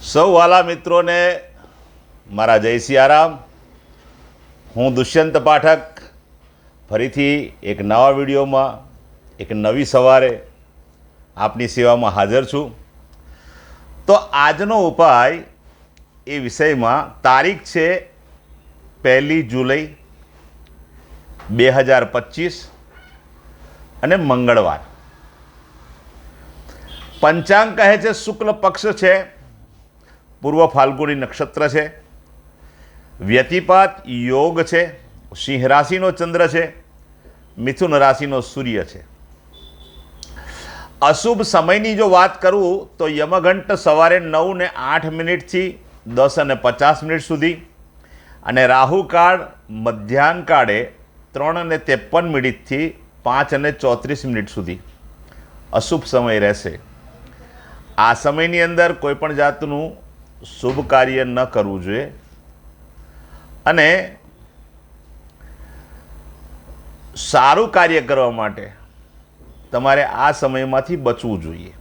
સૌ વાલા મિત્રોને મારા જય સિયારામ. હું દુષ્યંત પાઠક. ફરીથી એક નવા વિડીયોમાં, એક નવી સવારે આપની સેવામાં હાજર છું. તો આજનો ઉપાય એ વિષયમાં તારીખ છે પહેલી જુલાઈ બે હજાર પચીસ અને મંગળવાર. પંચાંગ કહે છે, શુક્લ પક્ષ છે. પૂર્વ ફાલ્ગુની નક્ષત્ર છે. વ્યતિપાત યોગ છે. સિંહ રાશિનો ચંદ્ર છે. મિથુન રાશિનો સૂર્ય છે. અશુભ સમયની જો વાત કરું તો યમઘંટ સવારે નવ ને આઠ મિનિટથી દસ અને પચાસ મિનિટ સુધી અને રાહુકાળ મધ્યાહન કાળે ત્રણ અને ત્રેપન મિનિટથી પાંચ અને ચોત્રીસ મિનિટ સુધી. અશુભ સમય રહેશે. આ સમયની અંદર કોઈપણ જાતનું શુભ કાર્ય ન કરવું જોઈએ. અને સારું કાર્ય કરવા માટે તમારે આ સમયમાંથી બચવું જોઈએ.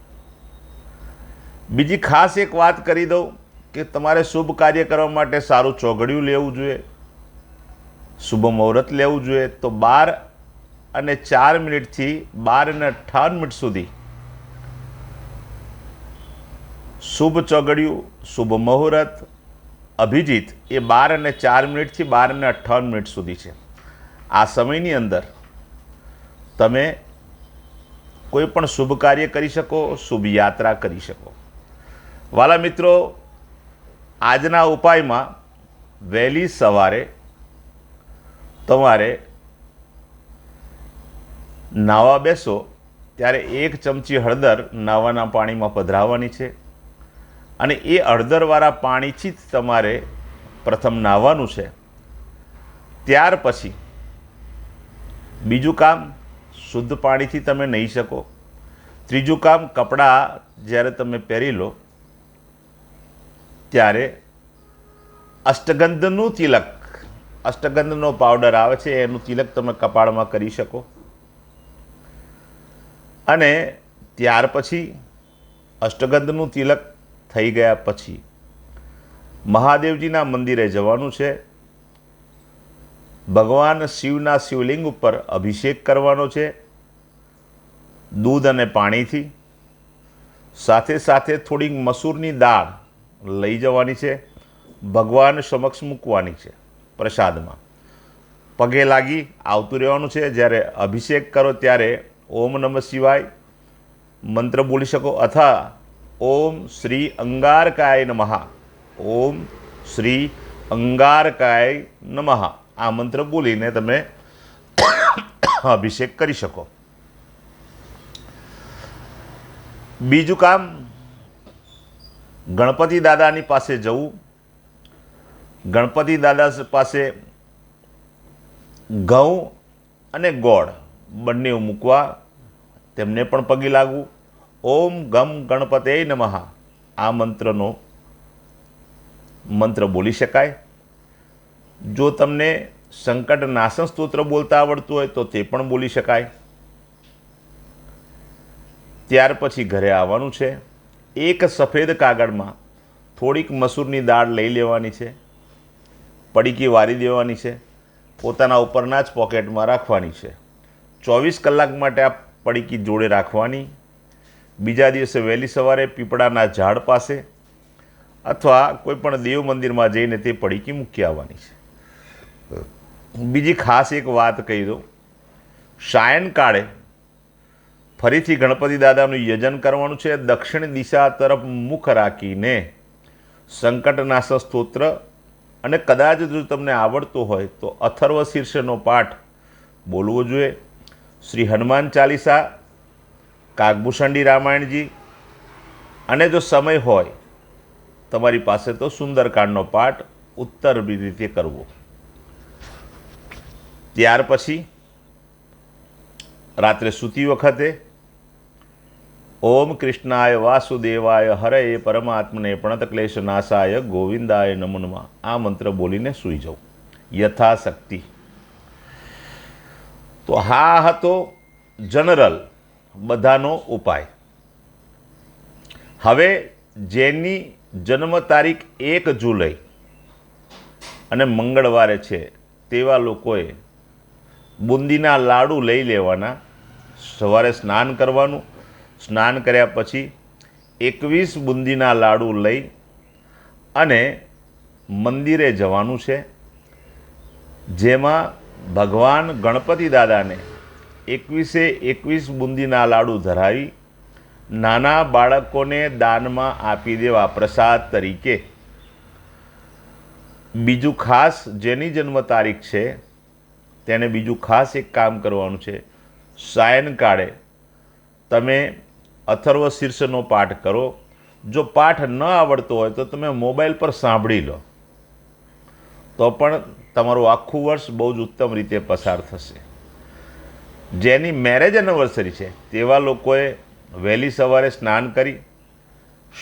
બીજી ખાસ એક વાત કરી દઉં કે તમારે શુભ કાર્ય કરવા માટે સારું ચોઘડિયું લેવું જોઈએ. શુભ મુહૂર્ત લેવું જોઈએ. તો બાર અને ચાર મિનિટથી બાર અને અઠાવન મિનિટ સુધી શુભ ચોગડિયું, શુભ મુહૂર્ત, અભિજીત એ બાર અને ચાર મિનિટથી બાર અને અઠ્ઠાવન મિનિટ સુધી છે. આ સમયની અંદર તમે કોઈ પણ શુભ કાર્ય કરી શકો, શુભ યાત્રા કરી શકો. વાલા મિત્રો, આજના ઉપાયમાં વહેલી સવારે તમારે નાવા બેસો, ત્યારે એક ચમચી હળદર નાવાના પાણીમાં પધરાવવાની છે. અને એ હળદરવાળા પાણીથી જ તમારે પ્રથમ નાહવાનું છે. ત્યાર પછી બીજું કામ, શુદ્ધ પાણીથી તમે નહીં શકો. ત્રીજું કામ, કપડાં જ્યારે તમે પહેરી લો, ત્યારે અષ્ટગંધનું તિલક, અષ્ટગંધનો પાવડર આવે છે, એનું તિલક તમે કપાળમાં કરી શકો. અને ત્યાર પછી અષ્ટગંધનું તિલક થઈ ગયા પછી મહાદેવજીના મંદિરે જવાનું છે. ભગવાન શિવના શિવલિંગ ઉપર અભિષેક કરવાનો છે. દૂધ અને પાણીથી. સાથે સાથે થોડીક મસૂરની દાળ લઈ જવાની છે. ભગવાન સમક્ષ મૂકવાની છે પ્રસાદમાં. પગે લાગી આવતું રહેવાનું છે. જ્યારે અભિષેક કરો ત્યારે ઓમ નમઃ શિવાય મંત્ર બોલી શકો અથવા ઓમ શ્રી અંગારકાય નમઃ ઓમ શ્રી અંગારકાય નમઃ આ મંત્ર બોલીને તમે અભિષેક કરી શકો બીજું કામ ગણપતિ દાદાની પાસે જવું ગણપતિ દાદા પાસે ઘઉં અને ગોળ બંને મૂકવા તેમને પણ પગે લાગવું. ઓમ ગમ ગણપતે નમઃ. આ મંત્રનો મંત્ર બોલી શકાય. જો તમને સંકટ નાશન સ્તોત્ર બોલતા આવડતું હોય તો તે પણ બોલી શકાય. ત્યાર પછી ઘરે આવવાનું છે. એક સફેદ કાગળમાં થોડીક મસૂરની દાળ લઈ લેવાની છે. પડીકી વારી દેવાની છે. પોતાના ઉપરના જ પોકેટમાં રાખવાની છે. ચોવીસ કલાક માટે આ પડીકી જોડે રાખવાની. બીજા દિવસે વહેલી સવારે પીપળાના ઝાડ પાસે અથવા કોઈપણ દેવ મંદિરમાં જઈને તે પડીકી મૂકી આવવાની છે. બીજી ખાસ એક વાત કહી દઉં. સાયનકાળે ફરીથી ગણપતિ દાદાનું યજન કરવાનું છે. દક્ષિણ દિશા તરફ મુખ રાખીને સંકટનાશ સ્તોત્ર અને કદાચ જો તમને આવડતું હોય તો અથર્વ શીર્ષનો પાઠ બોલવો જોઈએ. શ્રી હનુમાન ચાલીસા કાગભૂષણડી રામાયણજી. અને જો સમય હોય, તમારી પાસે તો સુંદરકાંડનો પાઠ ઉત્તર રીતે કરવો. ત્યાર પછી, રાત્રે સૂતી વખતે, ઓમ કૃષ્ણાય વાસુદેવાય હરે પરમાત્મને પ્રણતક્લેશ નાશાય ગોવિંદાય નમનમાં, આ મંત્ર બોલીને સૂઈ જાઉં યથાશક્તિ. તો હા હતો જનરલ બધાનો ઉપાય. હવે જેની જન્મ તારીખ એક જુલાઈ અને મંગળવારે છે, તેવા લોકોએ બુંદીના લાડુ લઈ લેવાના. સવારે સ્નાન કરવાનું. સ્નાન કર્યા પછી એકવીસ બુંદીના લાડુ લઈ અને મંદિરે જવાનું છે, જેમાં ભગવાન ગણપતિ દાદાને એકવીસે એકવીસ બુંદીના લાડુ ધરાવી નાના બાળકોને દાનમાં આપી દેવા પ્રસાદ તરીકે. બીજું ખાસ જેની જન્મ તારીખ છે, તેને બીજું ખાસ એક કામ કરવાનું છે. સાયનકાળે તમે અથર્વ શીર્ષનો પાઠ કરો. જો પાઠ ન આવડતો હોય તો તમે મોબાઈલ પર સાંભળી લો. તો પણ તમારું આખું વર્ષ બહુ જ ઉત્તમ રીતે પસાર થશે. જેની મેરેજ એનિવર્સરી છે, તેવા લોકોએ વહેલી સવારે સ્નાન કરી,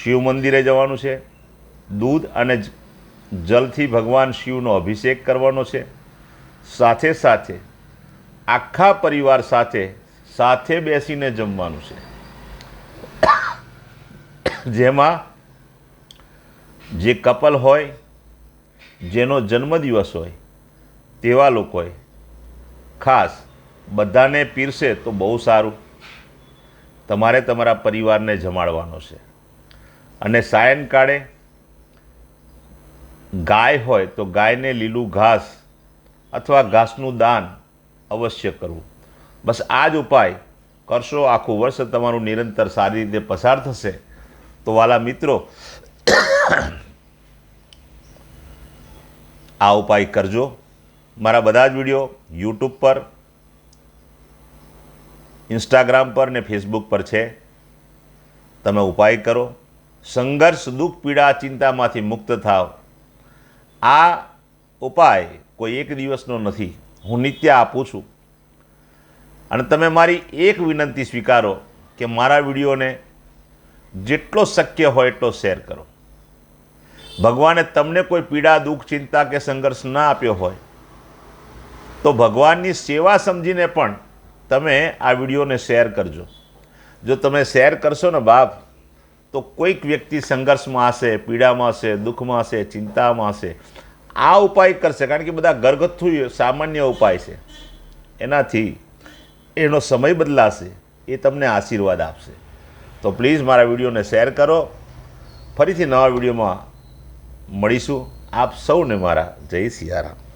શિવ મંદિરે જવાનું છે, દૂધ અને જલથી ભગવાન શિવનો અભિષેક કરવાનો છે. સાથે સાથે આખા પરિવાર સાથે સાથે બેસીને જમવાનું છે. જેમાં જે કપલ હોય, જેનો જન્મદિવસ હોય, તેવા લોકોએ ખાસ બધાને પીરસે તો બહુ સારું. તમારે તમારા પરિવારને જમાડવાનો છે. અને સાયંકાળે ગાય હોય તો ગાયને લીલું ઘાસ અથવા ઘાસનું દાન અવશ્ય કરવું. બસ આ જ ઉપાય. કરશો આખું વર્ષ, તમારું નિરંતર સારી રીતે પસાર થશે. તો વાલા મિત્રો, આ ઉપાય કરજો. મારા બધા જ વીડિયો યુટ્યુબ પર ઇન્સ્ટાગ્રામ પર ને ફેસબુક પર છે. તમે ઉપાય કરો. સંઘર્ષ, દુઃખ, પીડા, ચિંતામાંથી મુક્ત થાવ. આ ઉપાય કોઈ એક દિવસનો નથી. હું નિત્ય આપું છું. અને તમે મારી એક વિનંતી સ્વીકારો કે મારા વિડીયોને જેટલો શક્ય હોય એટલો શેર કરો. ભગવાને તમને કોઈ પીડા, દુઃખ, ચિંતા કે સંઘર્ષ ના આપ્યો હોય, તો ભગવાનની સેવા સમજીને પણ તમે આ વિડીયોને શેર કરજો. જો તમે શેર કરશો ને બાપ, તો કોઈક વ્યક્તિ સંઘર્ષમાં હશે, પીડામાં હશે, દુઃખમાં હશે, ચિંતામાં હશે. આ ઉપાય કરશે, કારણ કે બધા ઘરગથ્થુ સામાન્ય ઉપાય છે. એનાથી એનો સમય બદલાશે, એ તમને આશીર્વાદ આપશે. તો પ્લીઝ મારા વિડીયોને શેર કરો. ફરીથી નવા વિડીયોમાં મળીશું. આપ સૌને મારા જય સિયારામ.